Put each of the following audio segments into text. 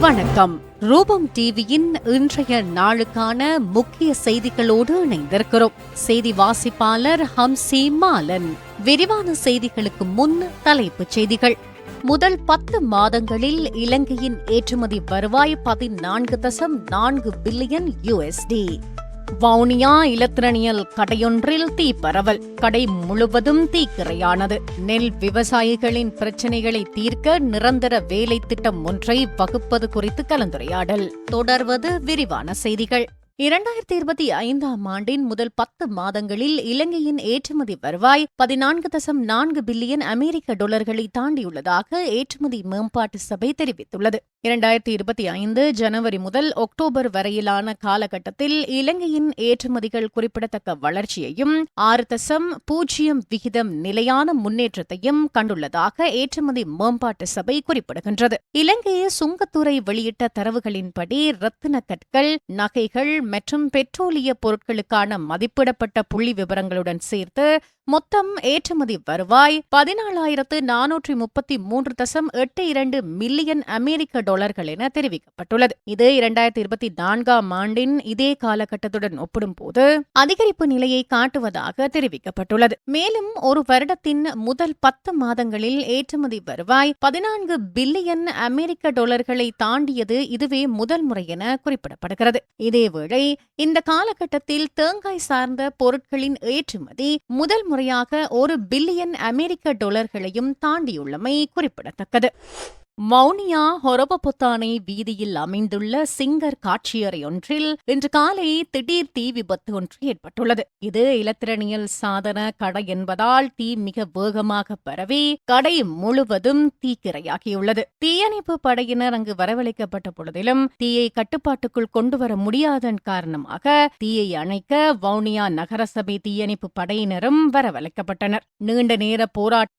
வணக்கம். ரூபம் டிவியின் இன்றைய நாளுக்கான முக்கிய செய்திகளோடு இணைந்திருக்கிறோம். செய்தி வாசிப்பாளர் ஹம்சி மாலன். விரிவான செய்திகளுக்கு முன் தலைப்புச் செய்திகள். முதல் பத்து மாதங்களில் இலங்கையின் ஏற்றுமதி வருவாய் பதினான்கு தசம் நான்கு பில்லியன் யுஎஸ்டி வவுனியா இலத்திரனியல் கடையொன்றில் தீ பரவல் கடை முழுவதும் தீக்கிரையானது. நெல் விவசாயிகளின் பிரச்சினைகளை தீர்க்க நிரந்தர வேலை திட்டம் ஒன்றை வகுப்பது குறித்து கலந்துரையாடல். தொடர்வது விரிவான செய்திகள். இரண்டாயிரத்தி இருபத்தி ஐந்தாம் ஆண்டின் முதல் பத்து மாதங்களில் இலங்கையின் ஏற்றுமதி வருவாய் பதினான்கு தசம் நான்கு பில்லியன் அமெரிக்க டாலர்களை தாண்டியுள்ளதாக ஏற்றுமதி மேம்பாட்டு சபை தெரிவித்துள்ளது. இரண்டாயிரத்தி இருபத்தி ஐந்து ஜனவரி முதல் அக்டோபர் வரையிலான காலகட்டத்தில் இலங்கையின் ஏற்றுமதிகள் குறிப்பிடத்தக்க வளர்ச்சியையும் ஆறு தசம் பூஜ்ஜியம் விகிதம் நிலையான முன்னேற்றத்தையும் கண்டுள்ளதாக ஏற்றுமதி மேம்பாட்டு சபை குறிப்பிடுகின்றது. இலங்கையை சுங்கத்துறை வெளியிட்ட தரவுகளின்படி ரத்தின கற்கள் நகைகள் மற்றும் பெட்ரோலிய பொருட்களுக்கான மதிப்பிடப்பட்ட புள்ளி விவரங்களுடன் சேர்த்து மொத்தம் ஏற்றுமதி வருவாய் பதினாலாயிரத்து நானூற்றி முப்பத்தி மூன்று தசம் எட்டு இரண்டு மில்லியன் அமெரிக்க டாலர்கள் என தெரிவிக்கப்பட்டுள்ளது. இது இரண்டாயிரத்தி இருபத்தி நான்காம் ஆண்டின் இதே காலகட்டத்துடன் ஒப்பிடும்போது அதிகரிப்பு நிலையை காட்டுவதாக தெரிவிக்கப்பட்டுள்ளது. மேலும் ஒரு வருடத்தின் முதல் பத்து மாதங்களில் ஏற்றுமதி வருவாய் பதினான்கு பில்லியன் அமெரிக்க டாலர்களை தாண்டியது இதுவே முதல் முறை என குறிப்பிடப்படுகிறது. இதேவேளை இந்த காலகட்டத்தில் தேங்காய் சார்ந்த பொருட்களின் ஏற்றுமதி முதல் முறையாக ஒரு பில்லியன் அமெரிக்க டாலர்களையும் தாண்டியுள்ளமை குறிப்பிடத்தக்கது. மௌனியா ஹொரபபொத்தானை வீதியில் அமைந்துள்ள சிங்கர் காட்சியறை ஒன்றில் இன்று காலை திடீர் தீ விபத்து ஒன்று ஏற்பட்டுள்ளது. இது இலத்திரனியல் சாதன கடை என்பதால் தீ மிக வேகமாக பரவி கடை முழுவதும் தீக்கிரையாகியுள்ளது. தீயணைப்பு படையினர் அங்கு வரவழைக்கப்பட்ட பொழுதிலும் தீயை கட்டுப்பாட்டுக்குள் கொண்டுவர முடியாதன் காரணமாக தீயை அணைக்க வவுனியா நகரசபை தீயணைப்பு படையினரும் வரவழைக்கப்பட்டனர். நீண்ட நேர போராட்டம்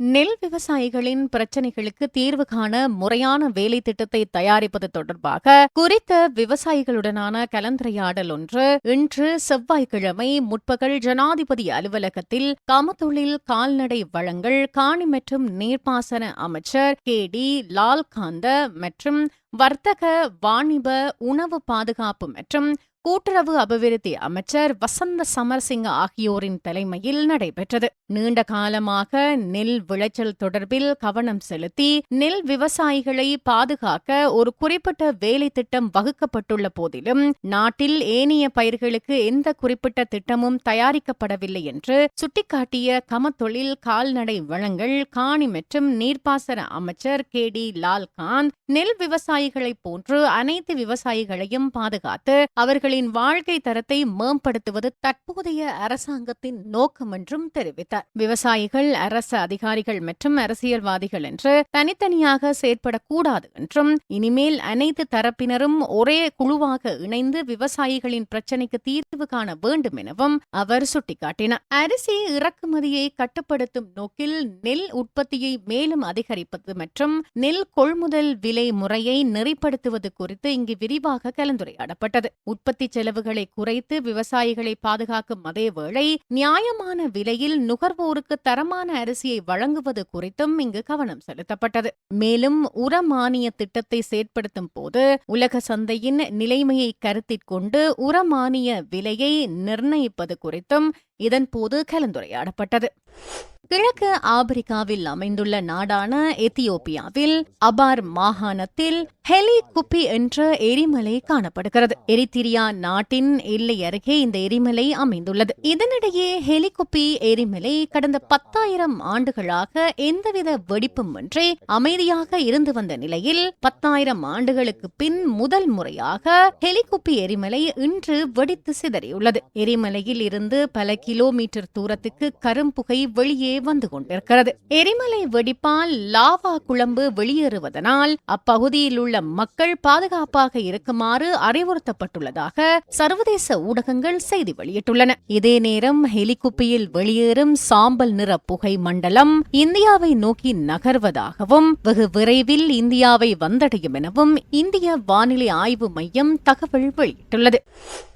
நெல் விவசாயிகளின் பிரச்சினைகளுக்கு தீர்வு காண முறையான வேலை திட்டத்தை தயாரிப்பது தொடர்பாக குறித்த விவசாயிகளுடனான கலந்துரையாடல் ஒன்று. இன்று செவ்வாய்க்கிழமை முற்பகல் ஜனாதிபதி அலுவலகத்தில் கமத்தொழில் கால்நடை வளங்கள் காணி மற்றும் நீர்ப்பாசன அமைச்சர் கே டி லால்காந்த மற்றும் வர்த்தக வாணிப உணவு பாதுகாப்பு மற்றும் கூட்டுறவு அபிவிருத்தி அமைச்சர் வசந்த சமர்சிங்க ஆகியோரின் தலைமையில் நடைபெற்றது. நீண்ட காலமாக நெல் விளைச்சல் தொடர்பில் கவனம் செலுத்தி நெல் விவசாயிகளை பாதுகாக்க ஒரு குறிப்பிட்ட வேலை திட்டம் வகுக்கப்பட்டுள்ள போதிலும் நாட்டில் ஏனைய பயிர்களுக்கு எந்த குறிப்பிட்ட திட்டமும் தயாரிக்கப்படவில்லை என்று சுட்டிக்காட்டிய கமத்தொழில் கால்நடை வளங்கள் காணி மற்றும் நீர்ப்பாசன அமைச்சர் கே. டி. லால்காந்த் நெல் விவசாயிகளைப் போன்று அனைத்து விவசாயிகளையும் பாதுகாத்து அவர்கள் அவர்களின் வாழ்க்கை தரத்தை மேம்படுத்துவது தற்போதைய அரசாங்கத்தின் நோக்கம் என்றும் தெரிவித்தார். விவசாயிகள் அரசு அதிகாரிகள் மற்றும் அரசியல்வாதிகள் என்று தனித்தனியாக செயற்படக்கூடாது என்றும் இனிமேல் அனைத்து தரப்பினரும் ஒரே குழுவாக இணைந்து விவசாயிகளின் பிரச்சினைக்கு தீர்வு காண வேண்டும் எனவும் அவர் சுட்டிக்காட்டினார். அரிசி இறக்குமதியை கட்டுப்படுத்தும் நோக்கில் நெல் உற்பத்தியை மேலும் அதிகரிப்பது மற்றும் நெல் கொள்முதல் விலை முறையை நெறிப்படுத்துவது குறித்து இங்கு விரிவாக கலந்துரையாடப்பட்டது. உற்பத்தி உற்பத்தி செலவுகளை குறைத்து விவசாயிகளை பாதுகாக்கும் அதேவேளை நியாயமான விலையில் நுகர்வோருக்கு தரமான அரிசியை வழங்குவது குறித்தும் இங்கு கவனம் செலுத்தப்பட்டது. மேலும் உர மானிய திட்டத்தை செயற்படுத்தும் போது உலக சந்தையின் நிலைமையை கருத்தில் கொண்டு உரமானிய விலையை நிர்ணயிப்பது குறித்தும் இதன்போது கலந்துரையாடப்பட்டது. கிழக்கு ஆப்பிரிக்காவில் அமைந்துள்ள நாடான எத்தியோப்பியாவில் அபார் மாகாணத்தில் ஹெலி குப்பி என்ற எரிமலை காணப்படுகிறது. எரித்திரியா நாட்டின் எல்லை அருகே இந்த எரிமலை அமைந்துள்ளது. இதனிடையே ஹெலிகுப்பி எரிமலை கடந்த பத்தாயிரம் ஆண்டுகளாக எந்தவித வெடிப்புமின்றி அமைதியாக இருந்து வந்த நிலையில் பத்தாயிரம் ஆண்டுகளுக்கு பின் முதல் முறையாக ஹெலிகுப்பி எரிமலை இன்று வெடித்து சிதறியுள்ளது. எரிமலையில் இருந்து பல கிலோமீட்டர் தூரத்துக்கு கரும்புகை வெளியே வந்து கொண்டிருக்கிறது. எரிமலை வெடிப்பால் லாவா குழம்பு வெளியேறுவதனால் அப்பகுதியில் உள்ள மக்கள் பாதுகாப்பாக இருக்குமாறு அறிவுறுத்தப்பட்டுள்ளதாக சர்வதேச ஊடகங்கள் செய்தி வெளியிட்டுள்ளன. இதே நேரம் ஹெலிகுப்பியில் வெளியேறும் சாம்பல் நிற புகை மண்டலம் இந்தியாவை நோக்கி நகர்வதாகவும் வெகு விரைவில் இந்தியாவை வந்தடையும் எனவும் இந்திய வானிலை ஆய்வு மையம் தகவல் வெளியிட்டுள்ளது.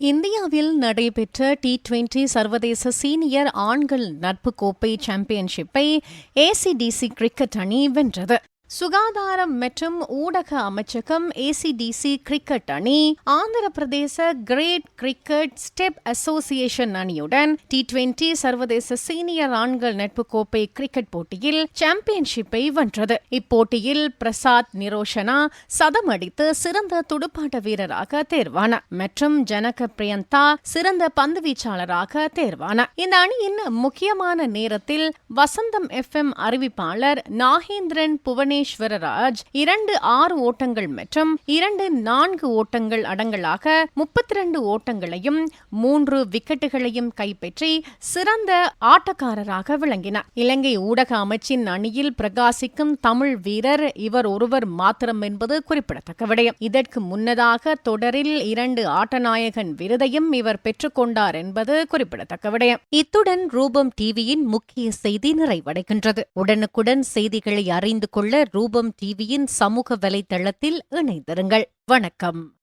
இந்தியாவில் நடைபெற்ற டி டுவெண்டி சர்வதேச சீனியர் ஆண்கள் நட்பு கோப்பை சாம்பியன்ஷிப்பை ஏசிடிசி கிரிக்கெட் அணி வென்றது. சுகாதாரம் மற்றும் ஊடக அமைச்சகம் ஏசிடிசி கிரிக்கெட் அணி Andhra Pradesh great cricket step association அணியுடன் டி டுவெண்டி சர்வதேச சீனியர் ஆண்கள் நட்பு கோப்பை கிரிக்கெட் போட்டியில் சாம்பியன்ஷிப்பை வென்றது. இப்போட்டியில் பிரசாத் நிரோஷனா சதம் அடித்து சிறந்த துடுப்பாட்ட வீரராக தேர்வானார் மற்றும் ஜனக பிரியந்தா சிறந்த பந்து வீச்சாளராக தேர்வானார் இந்த அணியின் முக்கியமான நேரத்தில் வசந்தம் எஃப் எம் அறிவிப்பாளர் நாகேந்திரன் புவனே புவனேஸ்வரராஜ் இரண்டு ஆறு ஓட்டங்கள் மற்றும் இரண்டு நான்கு ஓட்டங்கள் அடங்கலாக முப்பத்தி இரண்டு ஓட்டங்களையும் மூன்று விக்கெட்டுகளையும் கைப்பற்றி சிறந்த ஆட்டக்காரராக விளங்கினார். இலங்கை ஊடக அமைச்சின் அணியில் பிரகாசிக்கும் தமிழ் வீரர் இவர் ஒருவர் மாத்திரம் என்பது குறிப்பிடத்தக்க விடயம். இதற்கு முன்னதாக தொடரில் இரண்டு ஆட்டநாயகன் விருதையும் இவர் பெற்றுக்கொண்டார் என்பது குறிப்பிடத்தக்க விடயம். இத்துடன் ரூபம் டிவியின் முக்கிய செய்தி நிறைவடைகின்றது. உடனுக்குடன் செய்திகளை அறிந்து கொள்ள ரூபம் டிவியின் சமூக வலைதளத்தில் இணைந்திருங்கள். வணக்கம்.